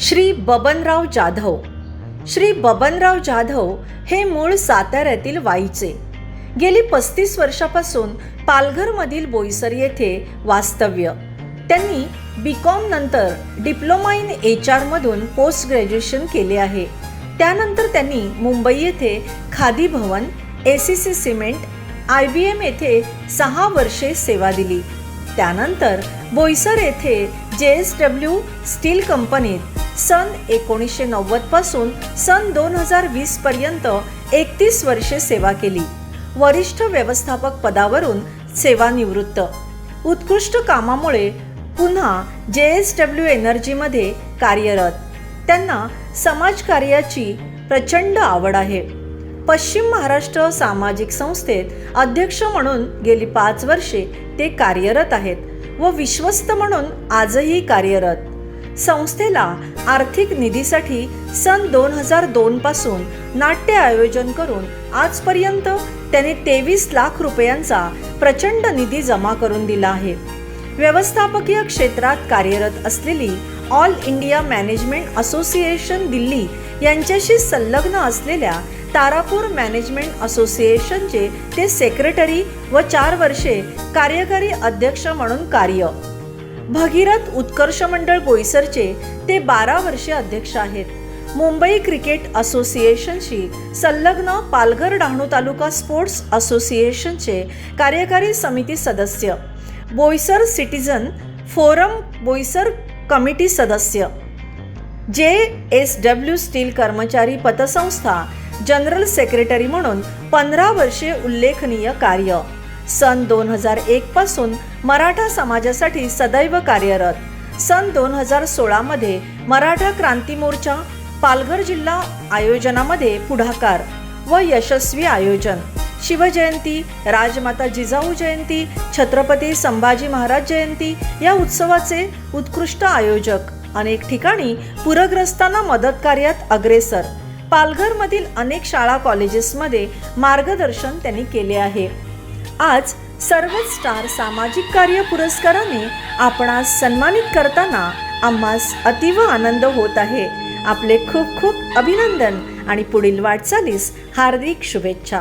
श्री बबनराव जाधव. श्री बबनराव जाधव हे मूळ साताऱ्यातील वाईचे. गेली पस्तीस वर्षापासून पालघरमधील बोईसर येथे वास्तव्य. त्यांनी बी कॉम नंतर डिप्लोमा इन एच आरमधून पोस्ट ग्रॅज्युएशन केले आहे. त्यानंतर त्यांनी मुंबई येथे Khadi Bhavan A C C cement I B M येथे सहा वर्षे सेवा दिली. त्यानंतर बोईसर येथे जे एस डब्ल्यू स्टील कंपनीत सन एकोणीसशे नव्वदपासून सन दोन हजार वीसपर्यंत एकतीस वर्षे सेवा केली. वरिष्ठ व्यवस्थापक पदावरून सेवानिवृत्त. उत्कृष्ट कामामुळे पुन्हा जे एस डब्ल्यू एनर्जीमध्ये कार्यरत. त्यांना समाजकार्याची प्रचंड आवड आहे. पश्चिम महाराष्ट्र सामाजिक संस्थेत अध्यक्ष म्हणून गेली पाच वर्षे ते कार्यरत आहेत व विश्वस्त म्हणून आजही कार्यरत. संस्थेला आर्थिक निधीसाठी सन दोन हजार दोन पासून नाट्य आयोजन करून आजपर्यंत त्याने तेवीस लाख रुपयांचा प्रचंड निधी जमा करून दिला आहे. व्यवस्थापकीय क्षेत्रात कार्यरत असलेली all India management association Delhi यांच्याशी संलग्न असलेल्या तारापूर मॅनेजमेंट असोसिएशनचे ते सेक्रेटरी व चार वर्षे कार्यकारी अध्यक्ष म्हणून कार्य. भगीरथ उत्कर्ष मंडळ बोईसरचे ते बारा वर्षे अध्यक्ष आहेत. मुंबई क्रिकेट असोसिएशनशी संलग्न पालघर डहाणू तालुका स्पोर्ट्स असोसिएशनचे कार्यकारी समिती सदस्य. Boisar citizen forum Boisar committee सदस्य. जे एस डब्ल्यू स्टील कर्मचारी पतसंस्था जनरल सेक्रेटरी म्हणून पंधरा वर्षे उल्लेखनीय कार्य. सन दोन हजार एक पासून मराठा समाजासाठी सदैव कार्यरत. सन दोन हजार सोळामध्ये मराठा क्रांती मोर्चा पालघर जिल्हा आयोजनामध्ये पुढाकार व यशस्वी आयोजन. शिवजयंती राजमाता जिजाऊ जयंती छत्रपती संभाजी महाराज जयंती या उत्सवाचे उत्कृष्ट आयोजक अनेक ठिकाणी पूरग्रस्तांना मदत कार्यात अग्रेसर. पालघरमधील अनेक शाळा कॉलेजेसमध्ये मार्गदर्शन त्यांनी केले आहे. आज सर्वच स्टार सामाजिक कार्य पुरस्काराने आपणास सन्मानित करताना आम्हास अतीव आनंद होत आहे. आपले खूप खूप अभिनंदन आणि पुढील वाटचालीस हार्दिक शुभेच्छा.